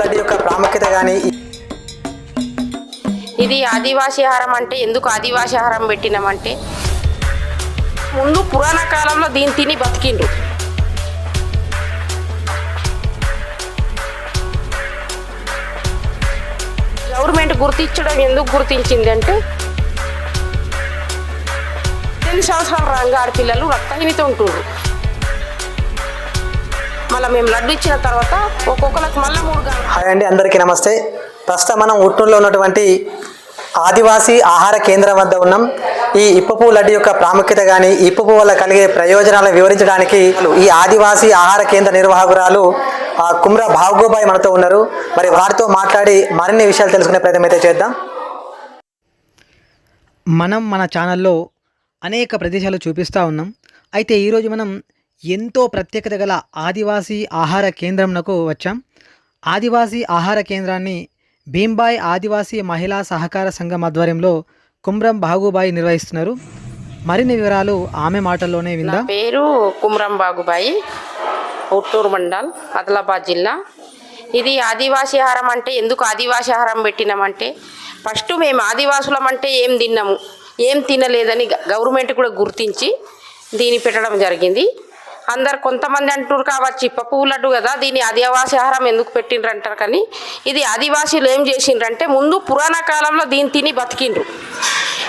లడ్డు యొక్క ప్రాముఖ్యత కానీ ఇది ఆదివాసీ ఆహారం అంటే ఎందుకు ఆదివాసీ ఆహారం పెట్టినామంటే ముందు పురాణ కాలంలో దీన్ని తిని బతికిండ్రు. గవర్నమెంట్ గుర్తించడం ఎందుకు గుర్తించింది అంటే ఎనిమిది సంవత్సరాల పిల్లలు ఆడపిల్లలు రక్తహీనత ఉంటుండ్రు మళ్ళీ మేము లడ్డు ఇచ్చిన తర్వాత ఒక్కొక్కరికి మళ్ళీ మూడు గంటలు. హాయ్ అండి అందరికీ నమస్తే. ప్రస్తుతం మనం ఉట్నూరులో ఉన్నటువంటి ఆదివాసీ ఆహార కేంద్రం వద్ద ఉన్నాం. ఈ ఇప్పపు లడ్డు యొక్క ప్రాముఖ్యత కానీ ఇప్పపు వల్ల కలిగే ప్రయోజనాలను వివరించడానికి ఈ ఆదివాసీ ఆహార కేంద్ర నిర్వాహకురాలు ఆ, కుమ్ర భాగోబాయ్ మనతో ఉన్నారు. మరి వారితో మాట్లాడి మరిన్ని విషయాలు తెలుసుకునే ప్రయత్నం అయితే చేద్దాం. మనం మన ఛానల్లో అనేక ప్రదేశాలు చూపిస్తూ ఉన్నాం. అయితే ఈరోజు మనం ఎంతో ప్రత్యేకత గల ఆదివాసీ ఆహార కేంద్రంనకు వచ్చాం. ఆదివాసీ ఆహార కేంద్రాన్ని భీంబాయ్ ఆదివాసీ మహిళా సహకార సంఘం ఆధ్వర్యంలో కుమ్రం బాగుబాయి నిర్వహిస్తున్నారు. మరిన్ని వివరాలు ఆమె మాటల్లోనే విందాం. పేరు కుమ్రం బాగుబాయి ఉట్టూరు మండల్ ఆదిలాబాద్ జిల్లా. ఇది ఆదివాసీ ఆహారం అంటే ఎందుకు ఆదివాసీ ఆహారం పెట్టినామంటే ఫస్ట్ మేము ఆదివాసులం అంటే ఏం తిన్నాము ఏం తినలేదని గ- గవర్నమెంట్ కూడా గుర్తించి దీన్ని పెట్టడం జరిగింది. అందరు కొంతమంది అంటున్నారు కావచ్చు ఇప్ప లడ్డు కదా దీన్ని ఆదివాసీ ఆహారం ఎందుకు పెట్టిండ్రు అంటారు కానీ ఇది ఆదివాసీలు ఏం చేసిండ్రంటే ముందు పురాణ కాలంలో దీన్ని తిని బతికిండ్రు.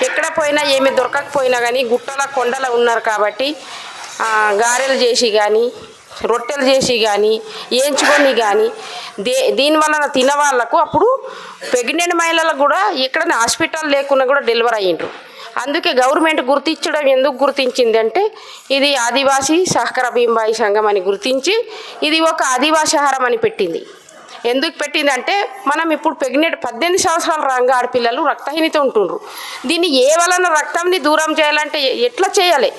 ఎక్కడ పోయినా ఏమి దొరకకపోయినా కానీ గుట్టల కొండల ఉన్నారు కాబట్టి గారెలు చేసి కానీ రొట్టెలు చేసి కానీ వేయించుకొని కానీ దే దీని వలన అప్పుడు ప్రెగ్నెంట్ మహిళలకు కూడా ఎక్కడైనా హాస్పిటల్ లేకున్నా కూడా డెలివరీ అయ్యిండ్రు. అందుకే గవర్నమెంట్ గుర్తించడం ఎందుకు గుర్తించింది అంటే ఇది ఆదివాసీ సహకార భీంబాయి సంఘం అని గుర్తించి ఇది ఒక ఆదివాసీ ఆహారం అని పెట్టింది. ఎందుకు పెట్టిందంటే మనం ఇప్పుడు ప్రెగ్నెంట్ పద్దెనిమిది సంవత్సరాల రంగ ఆడపిల్లలు రక్తహీనత ఉంటుండ్రు. దీన్ని ఏ వలన రక్తంని దూరం చేయాలంటే ఎట్లా చేయాలి?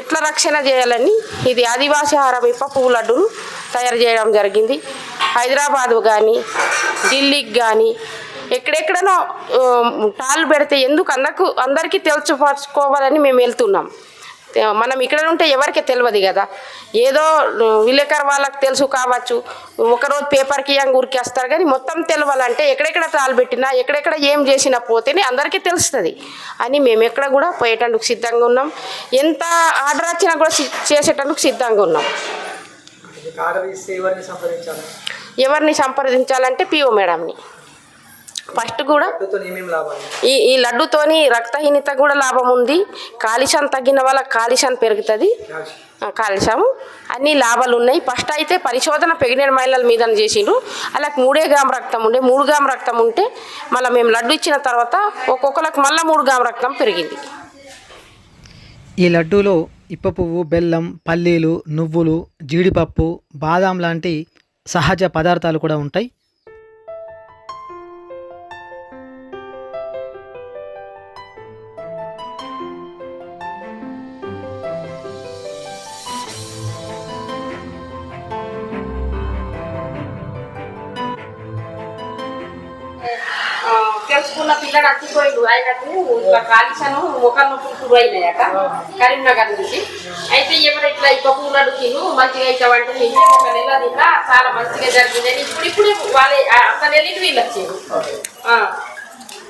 ఎట్లా రక్షణ చేయాలని ఇది ఆదివాసీ ఆహారం ఇప్ప పువ్వు లడ్డును తయారు చేయడం జరిగింది. హైదరాబాద్ కానీ ఢిల్లీకి కానీ ఎక్కడెక్కడనో టాలు పెడితే ఎందుకు అందరికి అందరికీ తెలుసుకోవాలని మేము వెళ్తున్నాం. మనం ఇక్కడ ఉంటే ఎవరికి తెలియదు కదా. ఏదో విలేకరు వాళ్ళకి తెలుసు కావచ్చు. ఒకరోజు పేపర్కి ఏం ఊరికేస్తారు కానీ మొత్తం తెలవాలంటే ఎక్కడెక్కడ తాళ్ళు పెట్టినా ఎక్కడెక్కడ ఏం చేసినా పోతేనే అందరికీ తెలుస్తుంది అని మేము ఎక్కడ కూడా పోయేటందుకు సిద్ధంగా ఉన్నాం. ఎంత ఆర్డర్ వచ్చినా కూడా చేసేటందుకు సిద్ధంగా ఉన్నాం. ఎవరిని సంప్రదించాలంటే పిఓ మేడంని. ఫస్ట్ కూడా ఈ ఈ లడ్డుతోని రక్తహీనత కూడా లాభం ఉంది. కాలుష్యం తగ్గిన వాళ్ళ కాలుష్యం పెరుగుతుంది. ఆ, కాలుష్యం అన్ని లాభాలు ఉన్నాయి. ఫస్ట్ అయితే పరిశోధన ప్రెగ్నెంట్ మహిళల మీద చేసిండ్రు. అలాగే మూడే గ్రామ్ రక్తం ఉండే. మూడు గ్రామ్ రక్తం ఉంటే మళ్ళీ మేము లడ్డు ఇచ్చిన తర్వాత ఒక్కొక్కరికి మళ్ళీ మూడు గ్రామ్ రక్తం పెరిగింది. ఈ లడ్డూలో ఇప్ప పువ్వు బెల్లం పల్లీలు నువ్వులు జీడిపప్పు బాదాం లాంటి సహజ పదార్థాలు కూడా ఉంటాయి. తెలుసుకున్న పిల్లడు అత్తిపోయిండు ఆయనకు ఇట్లా కాలుష్యను ముఖం నొప్పులు అయినాయట కరీంనగర్ నుంచి. అయితే ఎవరు ఇట్లా ఇక పూలడు తిను మంచిగా అయితే నేను ఒక నెల తిన్నా చాలా మంచిగా జరిగిందని ఇప్పుడు ఇప్పుడు వాళ్ళే ఆ, అంత నెలకి వీళ్ళు వచ్చారు.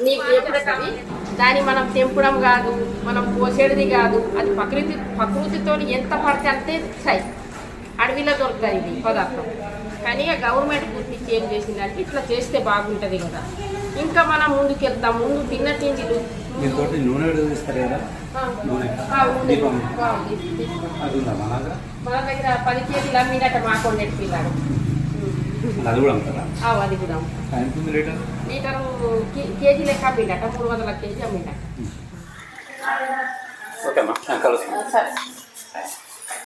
నీకు ఎప్పుడు కవి? దాన్ని మనం తెంపడం కాదు మనం పోసేది కాదు. అది ప్రకృతి ప్రకృతితో ఎంత పడితే అంతే సై అడవిలో దొరుకుతుంది ఇది పదార్థం. కానీ గవర్నమెంట్ గుర్తించి ఏం చేసిందంటే ఇట్లా చేస్తే బాగుంటుంది కదా. ఇంకా మనం ముందుకు వెళ్తాం ముందు తిన్న తిండిలు నూనె కదా? మన దగ్గర పది కేజీలు అమ్మినట్ట మాకొండ పిల్లాడు. అది కూడా కూడా లీటర్? లీటరు కే- కేజీ లెక్క అమ్మినట్ట మూడు వందల కేజీ అమ్మినట్ట ఓకే అమ్మా కలుస్తాం. సరే.